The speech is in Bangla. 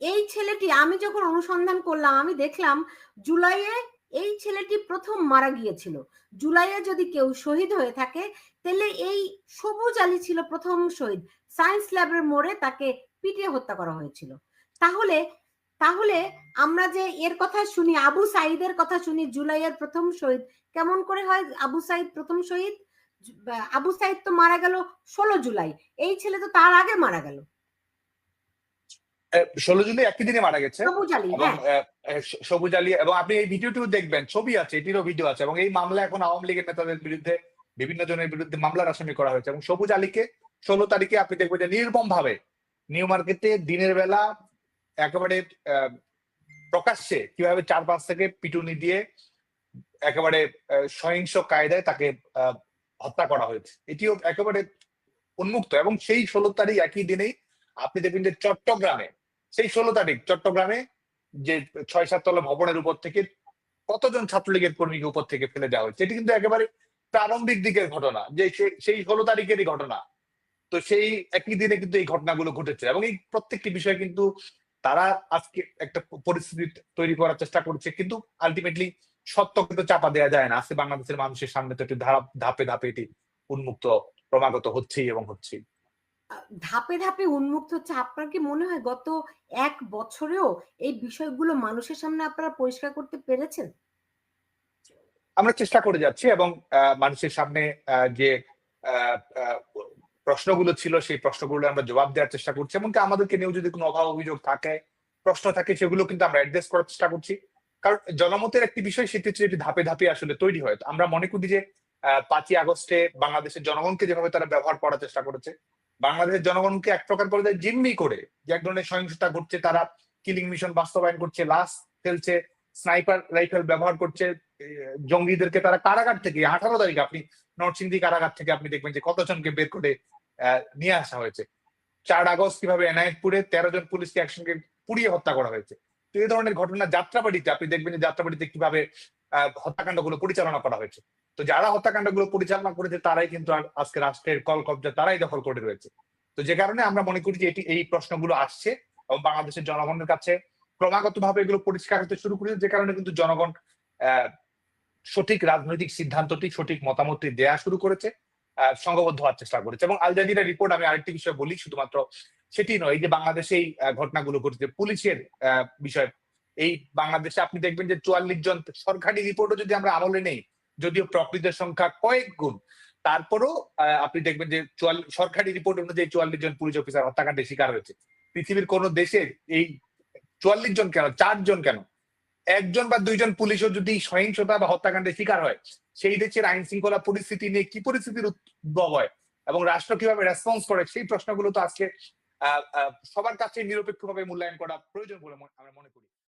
এই ছেলেটি, আমি যখন অনুসন্ধান করলাম, আমি দেখলাম জুলাইয়ে এই ছেলেটি প্রথম মারা গিয়েছিল। জুলাইয়ে যদি কেউ শহীদ হয়ে থাকে, তাহলে এই সবুজ আলী ছিল প্রথম শহীদ। সায়েন্স ল্যাবের মোড়ে তাকে পিটিয়ে হত্যা করা হয়েছিল। তাহলে তাহলে আমরা যে এর কথা শুনি, আবু সাইদের কথা শুনি, জুলাইয়ের প্রথম শহীদ, কেমন করে হয় আবু সাইদ প্রথম শহীদ? আবু সাইদ তো মারা গেল ষোলো জুলাই। এই ছেলে তো তার আগে মারা গেল। ষোলো জুলাই একই দিনে মারা গেছে। সবুজ আলী এবং হ্যাঁ। আপনি এই ভিডিওটিও দেখবেন ছবি আছে এটিরও ভিডিও আছে এবং এই মামলা এখন আওয়ামী লীগের নেতাদের বিরুদ্ধে বিভিন্ন জনের বিরুদ্ধে মামলার আসামি করা হয়েছে এবং সবুজ আলীকে ষোলো তারিখে আপনি দেখবেন যে নির্মম ভাবে নিউ মার্কেটে দিনের বেলা একেবারে প্রকাশ্যে কীভাবে চার পাঁচ থেকে পিটুনি দিয়ে একেবারে সহিংস কায়দায় তাকে হত্যা করা হয়েছে। এটিও একেবারে উন্মুক্ত এবং সেই ষোলো তারিখ একই দিনেই আপনি দেখবেন যে চট্টগ্রামে, সেই ষোলো তারিখ চট্টগ্রামে যে ছয় সাত তলা ভবনের উপর থেকে কতজন ছাত্রলীগের কর্মীকে উপর থেকে ফেলে দেওয়া হয়েছে, এটি কিন্তু একেবারে প্রারম্ভিক দিকের ঘটনা যে সেই ষোলো তারিখেরই ঘটনা। তো সেই একই দিনে কিন্তু এই ঘটনাগুলো ঘটেছে এবং এই প্রত্যেকটি বিষয় কিন্তু তারা আজকে একটা পরিস্থিতি তৈরি করার চেষ্টা করছে, কিন্তু আলটিমেটলি সত্য কিন্তু চাপা দেওয়া যায় না। আজকে বাংলাদেশের মানুষের সামনে তো একটি ধাপ ধাপে ধাপে এটি উন্মুক্ত ক্রমাগত হচ্ছেই এবং হচ্ছেই। ধাপে ধাপে উন্মুক্ত হচ্ছে। আপনার কি মনে হয় গত এক বছরেও এই বিষয়গুলো মানুষের সামনে আপনারা পরিষ্কার করতে পেরেছেন? আমরা চেষ্টা করে যাচ্ছি এবং মানুষের সামনে আহ, যে প্রশ্নগুলো ছিল সেই প্রশ্নগুলো আমরা জবাব দেওয়ার চেষ্টা করছি। এমনকি আমাদেরকে নিয়েও যদি কোনো অভাব অভিযোগ থাকে প্রশ্ন থাকে সেগুলো কিন্তু আমরা অ্যাড্রেস করার চেষ্টা করছি। কারণ জনমতের একটি বিষয়, সেটি হচ্ছে এটি ধাপে ধাপে আসলে তৈরি হয়। আমরা মনে করি যে পাঁচই আগস্টে বাংলাদেশের জনগণকে যেভাবে তারা ব্যবহার করার চেষ্টা করেছে, বাংলাদেশের জনগণকে এক প্রকার করে দেয় জিম্মি করে যে এক ধরনের সহিংসতা ঘটছে, তারা কিলিং মিশন বাস্তবায়ন করছে, লাশ ফেলছে স্নাইপার রাইফেল ব্যবহার করছে জঙ্গিদেরকে তারা কারাগার থেকে, আঠারো তারিখ আপনি নরসিংদী কারাগার থেকে আপনি দেখবেন যে কতজনকে বের করে নিয়ে আসা হয়েছে। চার আগস্ট কীভাবে এনায়েতপুরে তেরো জন পুলিশকে একসঙ্গে পুড়িয়ে হত্যা করা হয়েছে। তো এই ধরনের ঘটনা যাত্রাবাড়িতে, আপনি দেখবেন যে যাত্রাবাড়িতে কীভাবে হত্যাকাণ্ডগুলো পরিচালনা করা হয়েছে। তো যারা হত্যাকাণ্ডগুলো পরিচালনা করেছে, তারাই কিন্তু আজকে রাষ্ট্রের কল কবজা তারাই দখল করে রয়েছে। তো যে কারণে আমরা মনে করি যে এটি, এই প্রশ্নগুলো আসছে এবং বাংলাদেশের জনগণের কাছে ক্রমাগত ভাবে এগুলো পরিষ্কার হতে শুরু করেছে, যে কারণে কিন্তু জনগণ সঠিক রাজনৈতিক সিদ্ধান্তটি, সঠিক মতামতটি দেয়া শুরু করেছে সংঘবদ্ধ হওয়ার চেষ্টা করেছে। এবং আল জাজিরা রিপোর্ট আমি আরেকটি বিষয় বলি, শুধুমাত্র সেটি নয় যে বাংলাদেশে এই ঘটনাগুলো ঘটেছে। পুলিশের বিষয়। এই বাংলাদেশে আপনি দেখবেন যে চুয়াল্লিশ জন সরকারি রিপোর্টও যদি আমরা আমলে নেই, যদিও প্রকৃতের সংখ্যা কয়েক গুণ, তারপরও আপনি দেখবেন যে সরকারি রিপোর্ট অনুযায়ী চুয়াল্লিশ জন পুলিশ অফিসার হত্যাকাণ্ডের শিকার হয়েছে। পৃথিবীর কোন দেশে এই চুয়াল্লিশ জন কেন চারজন কেন? একজন বা দুইজন পুলিশও যদি সহিংসতা বা হত্যাকাণ্ডের শিকার হয়, সেই দেশের আইন শৃঙ্খলা পরিস্থিতি নিয়ে কি পরিস্থিতির উদ্ভব হয় এবং রাষ্ট্র কীভাবে রেসপন্স করে, সেই প্রশ্নগুলো তো আজকে সবার কাছে নিরপেক্ষভাবে মূল্যায়ন করা প্রয়োজন বলে আমরা মনে করি।